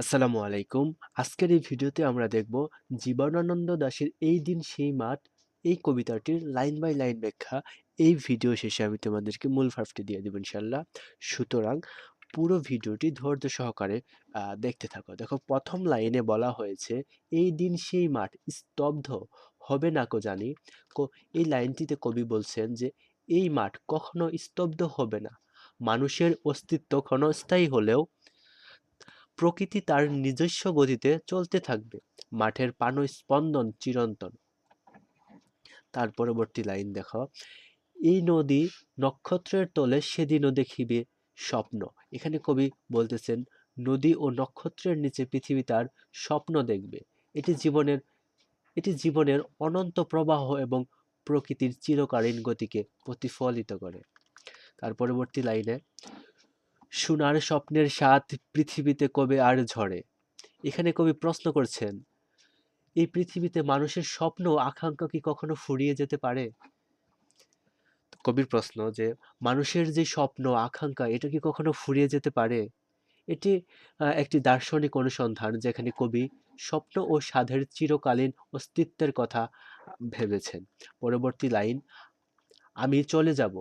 আসসালামু আলাইকুম। আজকের এই ভিডিওতে আমরা দেখব জীবনানন্দ দাশের এই দিন সেই মাঠ, এই কবিতাটির লাইন বাই লাইন ব্যাখ্যা। এই ভিডিও শেষে আমি তোমাদেরকে মূল ভার্বটি দিয়ে দেবো ইনশাল্লাহ সুতরাং পুরো ভিডিওটি ধৈর্য সহকারে দেখতে থাকো। দেখো, প্রথম লাইনে বলা হয়েছে, এই দিন সেই মাঠ স্তব্ধ হবে না কো জানি। এই লাইনটিতে কবি বলছেন যে, এই মাঠ কখনো স্তব্ধ হবে না। মানুষের অস্তিত্ব ক্ষণস্থায়ী হলেও প্রকৃতি তার নিজস্ব গতিতে চলতে থাকবে। মাঠের পানো স্পন্দন চিরন্তন। তার পরবর্তী লাইন দেখো এই নদী নক্ষত্রের তলে সেদিনও দেখিবে স্বপ্ন। এখানে কবি বলতেছেন, নদী ও নক্ষত্রের নিচে পৃথিবী তার স্বপ্ন দেখবে। এটি জীবনের এটি জীবনের অনন্ত প্রবাহ এবং প্রকৃতির চিরকালীন গতিকে প্রতিফলিত করে। তার পরবর্তী লাইনে সোনার স্বপ্নের স্বাদ পৃথিবীতে কবে আর ঝরে? এখানে কবি প্রশ্ন করছেন, এই পৃথিবীতে মানুষের স্বপ্ন আকাঙ্ক্ষা কি কখনো ফুরিয়ে যেতে পারে? কবির প্রশ্ন যে, মানুষের যে স্বপ্ন আকাঙ্ক্ষা, এটা কি কখনো ফুরিয়ে যেতে পারে? এটি একটি দার্শনিক অনুসন্ধান যেখানে কবি স্বপ্ন ও সাধের চিরকালীন অস্তিত্বের কথা ভেবেছেন। পরবর্তী লাইন, আমি চলে যাব।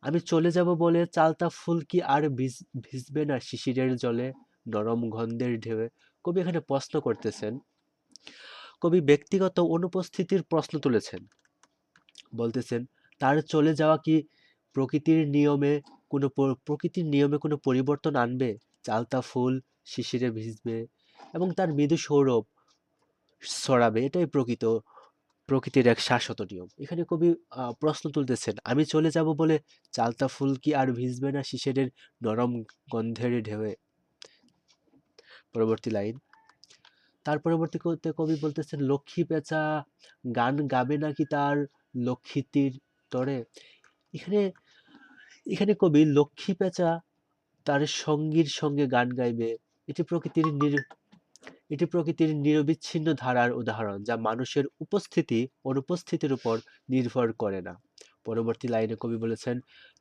আমি চলে যাব বলে চালতা ফুল কি আর ভিজ- ভিজবে না শিশিরের জলে? নরম গন্ধের ঢেউয়ে কবি এখানে প্রশ্ন করতেছেন। কবি ব্যক্তিগত অনুপস্থিতির প্রশ্ন তুলেছেন। বলতেছেন, তার চলে যাওয়া কি প্রকৃতির নিয়মে কোনো প্রকৃতির নিয়মে কোনো পরিবর্তন আনবে? চালতা ফুল শিশিরে ভিজবে এবং তার মৃদু সৌরভ ছড়াবে, এটাই প্রকৃত প্রকৃতির এক শাশ্বত নিয়ম। এখানে কবি প্রশ্ন তুলতেছেন, আমি চলে যাব বলে চালতা ফুল কি আর ভিজবে না শিশিরের নরম গন্ধের ঢেউয়ে? পরবর্তী লাইন। তার পরবর্তী করতে কবি বলতেছেন, লক্ষ্মী পেঁচা গান গাবে নাকি তার লক্ষ্মী তীর তরে? এখানে এখানে কবি, লক্ষ্মী পেঁচা তার সঙ্গীর সঙ্গে গান গাইবে। এটি প্রকৃতির নির এটি প্রকৃতির নিরবিচ্ছিন্ন ধারার উদাহরণ, যা মানুষের উপস্থিতি অনুপস্থিতির উপর নির্ভর করে না। পরবর্তী লাইনে কবি বলেছেন,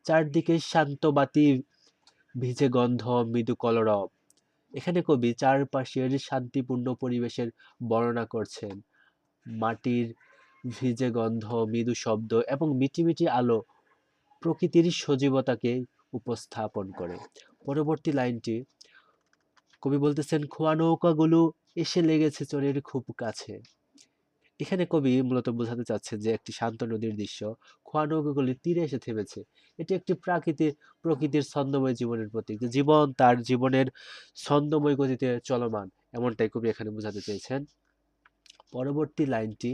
চারদিকে শান্ত বাতি ভিজে গন্ধ, মৃদু কলরব। এখানে কবি চারপাশের শান্তিপূর্ণ পরিবেশের বর্ণনা করছেন। মাটির ভিজে গন্ধ, মৃদু শব্দ এবং মিটিমিটি আলো প্রকৃতির সজীবতাকে উপস্থাপন করে। পরবর্তী লাইনটি কবি বলতেছেন, খোয়া নৌকাগুলো এসে লেগেছে চরের খুব কাছে। এখানে কবি মূলত বোঝাতে চাচ্ছেন যে, একটি শান্ত নদীর দৃশ্য, খোয়া নৌকাগুলি তীরে এসে থেমেছে। এটি একটি প্রাকৃতিক প্রকৃতির ছন্দময় জীবনের প্রতীক। জীবন তার জীবনের ছন্দময় গতিতে চলমান, এমনটাই কবি এখানে বোঝাতে চেয়েছেন। পরবর্তী লাইনটি,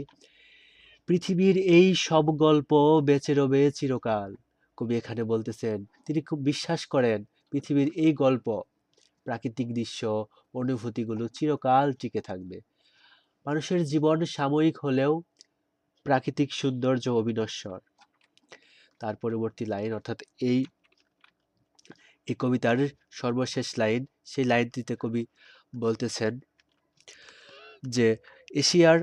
পৃথিবীর এই সব গল্প বেঁচে রবে চিরকাল। কবি এখানে বলতেছেন, তিনি খুব বিশ্বাস করেন, পৃথিবীর এই গল্প প্রাকৃতিক দৃশ্য, অনুভূতিগুলো চিরকাল টিকে থাকবে। মানুষের জীবন সাময়িক হলেও প্রাকৃতিক সৌন্দর্য অবিনশ্বর। তার পরবর্তী লাইন, অর্থাৎ এই এই কবিতার সর্বশেষ লাইন, সেই লাইনটিতে কবি বলতেছেন যে, এশিয়ার,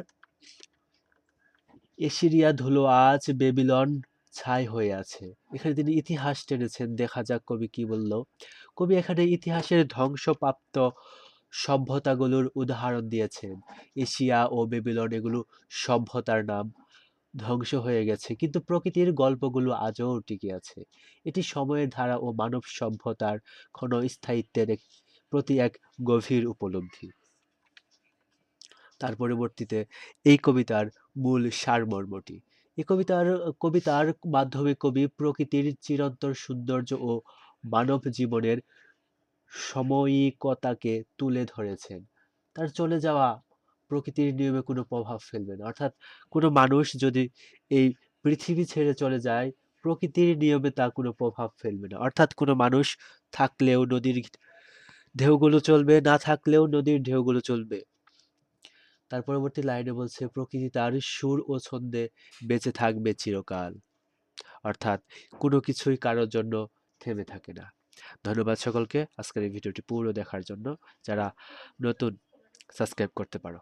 এশিরিয়া ধুলো আজ বেবিলন ছাই হয়ে আছে। এখানে তিনি ইতিহাস টেনেছেন, দেখা যাক কবি কি বলল। কবি এখানে ইতিহাসের ধ্বংসপ্রাপ্ত সভ্যতাগুলোর উদাহরণ দিয়েছেন। এশিয়া ও বেবিলন এগুলো সভ্যতার নাম, ধ্বংস হয়ে গেছে, কিন্তু প্রকৃতির গল্পগুলো আজও টিকে আছে। এটি সময়ের ধারা ও মানব সভ্যতার ক্ষণস্থায়িত্বের এক, প্রতি এক গভীর উপলব্ধি। তার পরবর্তীতে এই কবিতার মূল সারমর্মটি। এই কবিতার কবিতার মাধ্যমে কবি প্রকৃতির চিরন্তর সৌন্দর্য ও মানব জীবনের সময়িকতাকে তুলে ধরেছেন। তার চলে যাওয়া প্রকৃতির নিয়মে কোনো প্রভাব ফেলবে না। অর্থাৎ কোনো মানুষ যদি এই পৃথিবী ছেড়ে চলে যায়, প্রকৃতির নিয়মে তা কোনো প্রভাব ফেলবে না। অর্থাৎ কোনো মানুষ থাকলেও নদীর ঢেউগুলো চলবে, না থাকলেও নদীর ঢেউগুলো চলবে। তার পরবর্তী লাইনে বলছে, প্রকৃতি তার সুর ও ছন্দে বেঁচে থাকবে চিরকাল। অর্থাৎ কোনো কিছুই কারোর জন্য থেমে থাকে না। ধন্যবাদ সকলকে আজকের এই ভিডিওটি পুরো দেখার জন্য। যারা নতুন, সাবস্ক্রাইব করতে পারো।